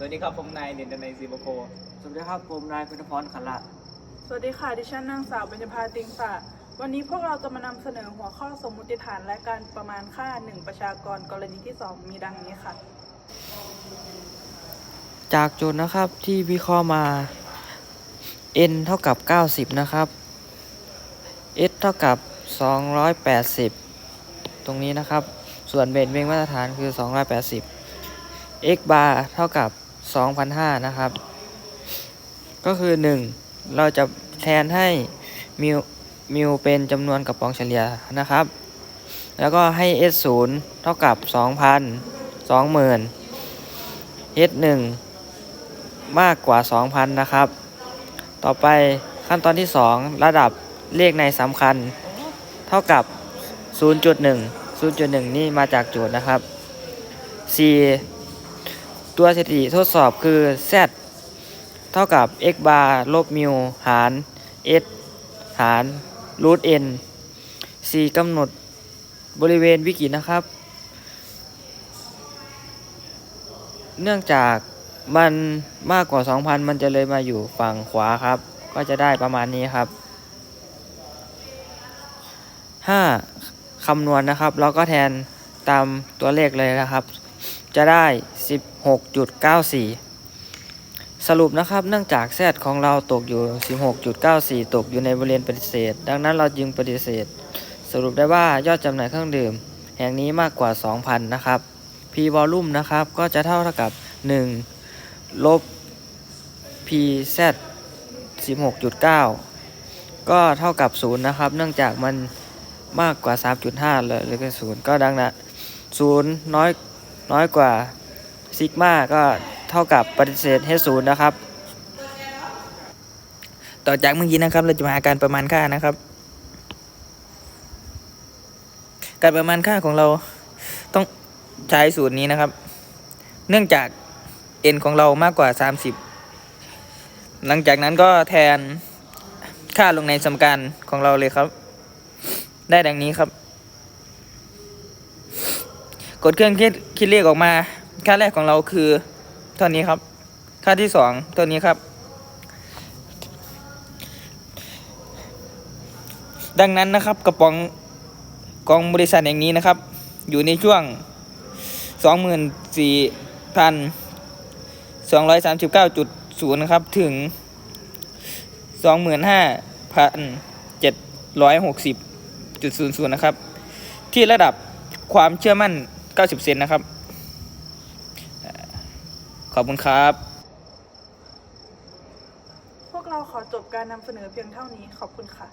สวัสดีครับ ผมนายเด่นดนัยศรีบโค สวัสดีครับผมนายพุทธพรขันละสวัสดีค่ะ ดิฉันนางสาวเบญจภาติงสะวันนี้พวกเราจะมานำเสนอหัวข้อสมมุติฐานและการประมาณค่าหนึ่งประชากรกรณีที่ 2 มีดังนี้ค่ะ จากโจทย์นะครับที่วิเคราะห์มา n เท่ากับ 90 นะครับ s เท่ากับ 280 ตรงนี้นะครับ ส่วนเบนเบงมาตรฐานคือ 280 x bar เท่ากับ 2,500 นะครับ ก็คือ 1 เราจะแทนให้มิวมิวเป็นจำนวนกระป๋องเฉลี่ยนะครับ แล้วก็ให้ s 0เท่ากับ 2,000 20,000 s 1มากกว่า 2,000 นะครับ ต่อไปขั้นตอนที่ 2 ระดับเลขในสำคัญ เท่ากับ 0.1 0.1 นี่มาจากโจทย์นะครับ 4 ตัวสถิติทดสอบคือ z เท่ากับ x bar ลบมิวหาร s หาร root n 4กำหนดบริเวณวิกฤตนะครับ เนื่องจากมันมากกว่า 2,000 มันจะเลยมาอยู่ฝั่งขวาครับ ก็จะได้ประมาณนี้ครับ 5. คำนวณนะครับ เราก็แทนตามตัวเลขเลยนะครับ จะได้ 16.94 สรุปนะครับ เนื่องจากแซดของเราตกอยู่ 16.94 ตกอยู่ในบริเวณปฏิเสธ ดังนั้นเราจึงปฏิเสธ สรุปได้ว่ายอดจำหน่ายเครื่องดื่ม แห่งนี้มากกว่า 2,000 นะครับ P volume นะครับ ก็จะเท่าเท่ากับ 1 ลบ P Z 16.9 ก็เท่ากับ 0 นะครับ เนื่องจากมันมากกว่า 3.5 เลยหรือเป็น0ก็ดังนั้น0น้อยน้อยกว่า ซิกมาก็เท่ากับปฏิเสธ H 0นะครับ ต่อจากเมื่อกี้นะครับ เราจะมาหาการประมาณค่านะครับ การประมาณค่าของเราต้องใช้สูตรนี้นะครับ เนื่องจาก n ของเรามากกว่า 30 หลังจากนั้นก็แทนค่าลงในสมการของเราเลยครับ ได้ดังนี้ครับ กดเครื่องคิดคิดเลขออกมา ค่าแรกของเราคือเท่านี้ครับ ค่าที่สองเท่านี้ครับ ดังนั้นนะครับกระป๋องกองบริษัทอย่างนี้นะครับ อยู่ในช่วง 24,239.0นะครับถึง 25,760.00นะครับ ที่ระดับความเชื่อมั่น 90เซนนะครับ อบคุณครับ พวกเราขอจบการนำเสนอเพียงเท่านี้ขอบคุณค่ะ